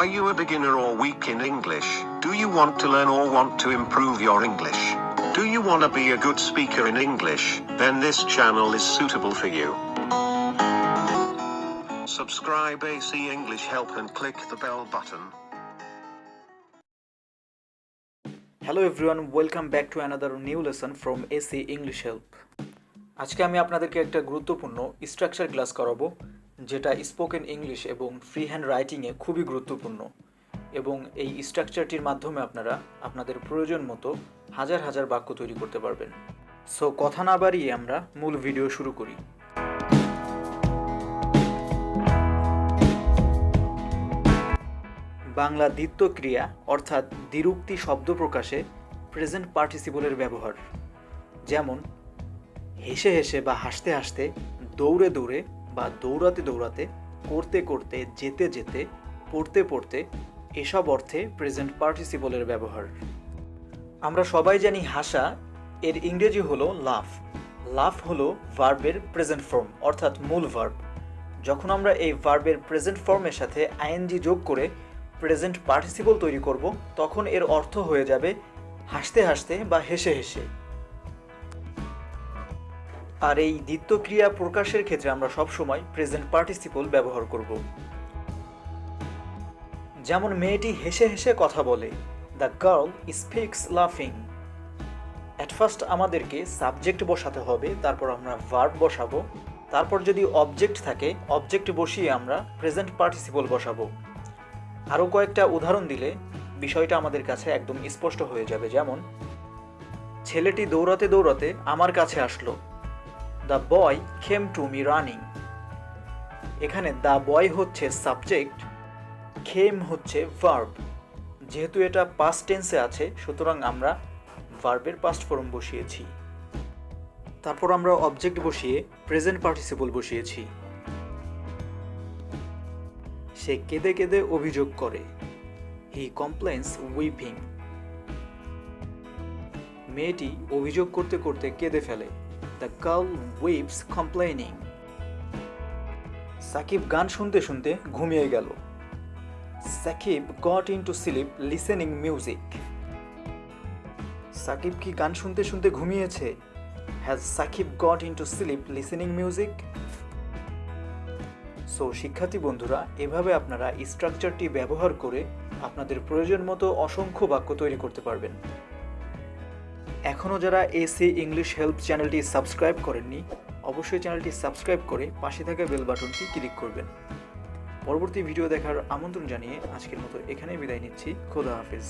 Are you a beginner or weak in English? Do you want to learn or want to improve your English? Do you want to be a good speaker in English? Then this channel is suitable for you. Subscribe AC English Help and click the bell button. Hello everyone welcome back to another new lesson from AC English help আজকে আমি আপনাদেরকে একটা গুরুত্বপূর্ণ structure class করাবো যেটা spoken English এবং free hand রাইটিংয়ে খুবই গুরুত্বপূর্ণ। এবং এই স্ট্রাকচারটির মাধ্যমে আপনারা আপনাদের প্রয়োজন মতো হাজার হাজার বাক্য তৈরি করতে পারবেন। সো কথা না বাড়িয়ে আমরা মূল ভিডিও শুরু করি। বাংলা দ্বিত্ব ক্রিয়া অর্থাৎ দ্বিরুক্তি শব্দ প্রকাশে প্রেজেন্ট পার্টিসিপলের ব্যবহার। যেমন, হেসে হেসে বা হাসতে হাসতে দৌড়ে দৌড়ে বা দৌড়াতে দৌড়াতে, করতে করতে, যেতে যেতে, পড়তে পড়তে এসব অর্থে প্রেজেন্ট পার্টিসিপলের ব্যবহার। আমরা সবাই জানি হাসা, এর ইংরেজি হলো লাফ লাফ হলো ভার্বের প্রেজেন্ট ফর্ম অর্থাৎ মূল ভার্ব যখন আমরা এই ভার্বের প্রেজেন্ট ফর্মের সাথে আইএনজি যোগ করে প্রেজেন্ট পার্টিসিপল তৈরি করব, তখন এর অর্থ হয়ে যাবে হাসতে হাসতে বা হেসে হেসে। আর এই দ্বিত্ব ক্রিয়া প্রকাশের ক্ষেত্রে আমরা সবসময় প্রেজেন্ট পার্টিসিপল ব্যবহার করব। যেমন মেয়েটি হেসে হেসে কথা বলে দ্য গার্ল স্পিক্স লাফিং অ্যাট ফার্স্ট আমাদেরকে সাবজেক্ট বসাতে হবে, তারপর আমরা ভার্ব বসাবো, তারপর যদি অবজেক্ট থাকে অবজেক্ট বসিয়ে আমরা প্রেজেন্ট পার্টিসিপল বসাবো। আরও কয়েকটা উদাহরণ দিলে বিষয়টা আমাদের কাছে একদম স্পষ্ট হয়ে যাবে, যেমন, ছেলেটি দৌড়াতে দৌড়াতে আমার কাছে আসলো। The boy came to me running এখানে দ্য বয় হচ্ছে সাবজেক্ট খেম হচ্ছে ভার্ব যেহেতু এটা পাস্ট টেন্সে আছে, সুতরাং আমরা ভার্বের পাস্ট ফর্ম বসিয়েছি। তারপর আমরা অবজেক্ট বসিয়ে প্রেজেন্ট পার্টিসিপল বসিয়েছি। সে কেঁদে কেঁদে অভিযোগ করে। হি কমপ্লেন্স উইপিং মেয়েটি অভিযোগ করতে করতে কেঁদে ফেলে। The girl weeps complaining. Sakib গান শুনতে শুনতে ঘুমিয়ে গেল। Sakib got into sleep listening music Sakib কি গান শুনতে শুনতে ঘুমিয়েছে? Has Sakib got into sleep listening music so শিক্ষার্থী বন্ধুরা, এভাবে আপনারা স্ট্রাকচারটি ব্যবহার করে আপনাদের প্রয়োজন মতো অসংখ্য বাক্য তৈরি করতে পারবেন। এখনও যারা এসি ইংলিশ হেল্প চ্যানেলটি সাবস্ক্রাইব করেননি, অবশ্যই চ্যানেলটি সাবস্ক্রাইব করে পাশে থাকা বেল বাটনটি ক্লিক করবেন। পরবর্তী ভিডিও দেখার আমন্ত্রণ জানিয়ে আজকের মতো এখানেই বিদায় নিচ্ছি। খোদা হাফিজ।